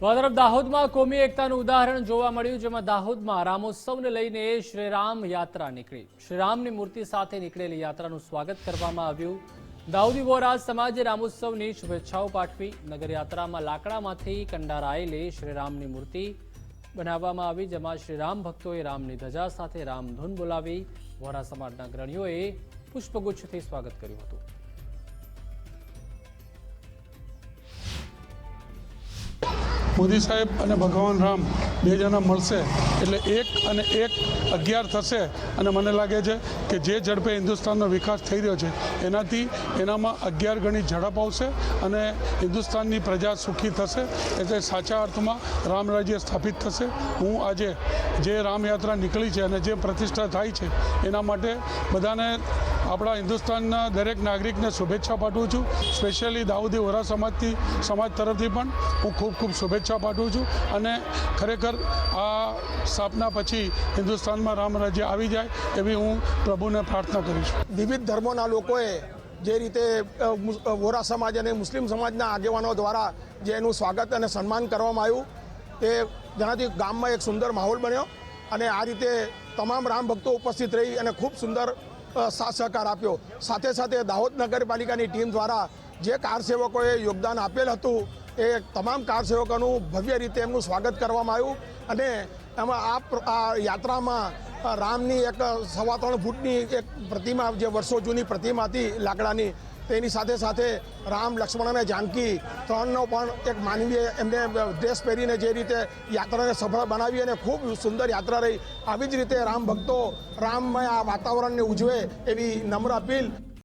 તો દાહોદમાં કોમી એકતાનું ઉદાહરણ જોવા મળ્યું, જેમાં દાહોદમાં રામોત્સવને લઈને શ્રીરામ યાત્રા નીકળી. શ્રીરામની મૂર્તિ સાથે નીકળેલી યાત્રાનું સ્વાગત કરવામાં આવ્યું. દાઉદી વોરાજ સમાજે રામોત્સવની શુભેચ્છાઓ પાઠવી. નગરયાત્રામાં લાકડામાંથી કંડારાયેલી શ્રીરામની મૂર્તિ બનાવવામાં આવી, જેમાં શ્રીરામ ભક્તોએ રામની ધજા સાથે રામધૂન બોલાવી. વોરા સમાજના અગ્રણીઓએ પુષ્પગુચ્છથી સ્વાગત કર્યું હતું. મોદી સાહેબ અને ભગવાન રામ બે જણા મળશે એટલે એક અને એક અગિયાર થશે. અને મને લાગે છે કે જે ઝડપે હિન્દુસ્તાનનો વિકાસ થઈ રહ્યો છે, એનાથી એનામાં અગિયાર ગણી ઝડપ આવશે અને હિન્દુસ્તાનની પ્રજા સુખી થશે. એટલે સાચા અર્થમાં રામ રાજ્ય સ્થાપિત થશે. હું આજે જે રામયાત્રા નીકળી છે અને જે પ્રતિષ્ઠા થાય છે, એના માટે બધાને આપણા હિન્દુસ્તાનના દરેક નાગરિકને શુભેચ્છા પાઠવું છું. સ્પેશિયલી દાઉદી વોરા સમાજથી, સમાજ તરફથી પણ હું ખૂબ ખૂબ શુભેચ્છા પાઠવું છું. અને ખરેખર આ સ્થાપના પછી હિન્દુસ્તાનમાં રામ આવી જાય એવી હું પ્રભુને પ્રાર્થના કરીશ. વિવિધ ધર્મોના લોકોએ જે રીતે વોરા સમાજ અને મુસ્લિમ સમાજના આગેવાનો દ્વારા જે એનું સ્વાગત અને સન્માન કરવામાં આવ્યું, તે જેનાથી ગામમાં એક સુંદર માહોલ બન્યો. અને આ રીતે તમામ રામ ભક્તો ઉપસ્થિત રહી અને ખૂબ સુંદર સાથ સહકાર આપ્યો. સાથે સાથે દાહોદ નગરપાલિકાની ટીમ દ્વારા જે કાર સેવકોએ યોગદાન આપેલ હતું, એ તમામ કાર સેવકોનું ભવ્ય રીતે એમનું સ્વાગત કરવામાં આવ્યું અને એમાં આ આ યાત્રામાં રામની એક સવા ત્રણ ફૂટની એક પ્રતિમા, જે વર્ષો જૂની પ્રતિમા હતી લાકડાની તેની સાથે સાથે રામ, લક્ષ્મણ અને જાનકી ત્રણનો પણ એક માનવીય એમને ડ્રેસ પહેરીને જે રીતે યાત્રાને સફળ બનાવી અને ખૂબ સુંદર યાત્રા રહી. આવી જ રીતે રામ ભક્તો રામમય આ વાતાવરણને ઉજવે એવી નમ્ર અપીલ.